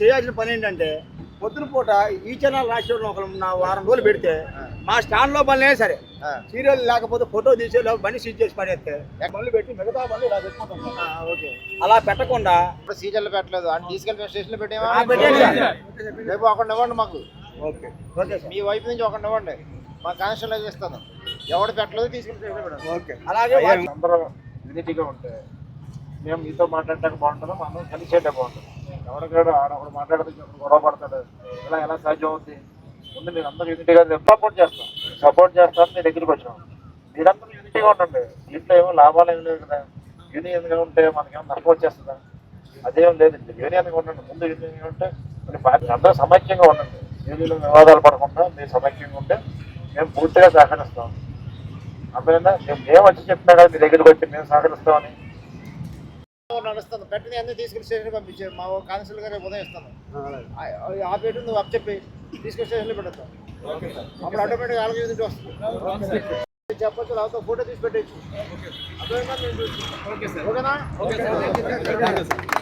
చేయాల్సిన పని ఏంటంటే పొద్దున పూట ఈ ఛానల్ రాసేవాళ్ళు ఒక నా వారం రోజులు పెడితే మా స్టాండ్లో పని సరే. సీరియల్ లేకపోతే ఫోటో తీసే బండి సీజ్ చేసి పడేస్తే బండ్లు పెట్టి మిగతా బండ్లు ఇలా పెట్టుకుంటాం ఆ, ఓకే. అలా పెట్టకుండా ఇప్పుడు సీజన్లు పెట్టలేదు. అని తీసుకెళ్ళి స్టేషన్లో పెట్టేమా. రేపు ఒకటి ఇవ్వండి మాకు. ఓకే. Okay sir. మీ వైపు నుంచి ఒకటి ఇవ్వండి. మా కానిస్టేబుల్ ఇస్తాను ఎవడు పెట్టలేదు తీసుకెళ్ళి ఓకే. అలాగే అందరూ యూనిటీగా ఉంటే మేము మీతో మాట్లాడటానికి బాగుంటుందో? మనం కలిసి చేయడం బాగుంటుంది? ఎవరికాడు ఆడవాడు మాట్లాడితే గొడవ పడతాడు. ఇలా ఎలా సాధ్యం అవుతుంది ముందు మీరు అందరూ యూనిటీగా సపోర్ట్ చేస్తాం. సపోర్ట్ చేస్తాం మీ దగ్గరికి వచ్చాం. మీరందరూ యూనిటీగా ఉండండి. దీంట్లో ఏమో లాభాలు ఏమి లేవు కదా. యూనియన్గా ఉంటే మనకేమో నష్టం వచ్చేస్తుందా అదేం లేదండి. యూనియన్గా ఉండండి. ముందు యూనియన్గా ఉంటే మరి పార్టీ అందరూ సమైక్యంగా ఉండండి. యూనియన్లో వివాదాలు పడకుండా మీరు సమైక్యంగా ఉంటే మేము పూర్తిగా సహకరిస్తాం. అందుకనే మేము మేము వచ్చి చెప్పినా కదా మీ దగ్గరికి వచ్చి మేము సహకరిస్తామని నడుస్తాను పెట్టిన అన్ని తీసుకెళ్ళి స్టేషన్ పంపించే మా కానిస్టేబుల్ గారు ఉదయం ఇస్తాను. ఆ- పేరు నువ్వు అప్ చెప్పి తీసుకెళ్ళి స్టేషన్లో పెడతాం అప్పుడు ఆటోమేటిక్గా వాళ్ళకి యూనిట్ వస్తుంది. చెప్పొచ్చు లేకపోతే ఫోటో తీసి పెట్టచ్చు. ఓకేనా?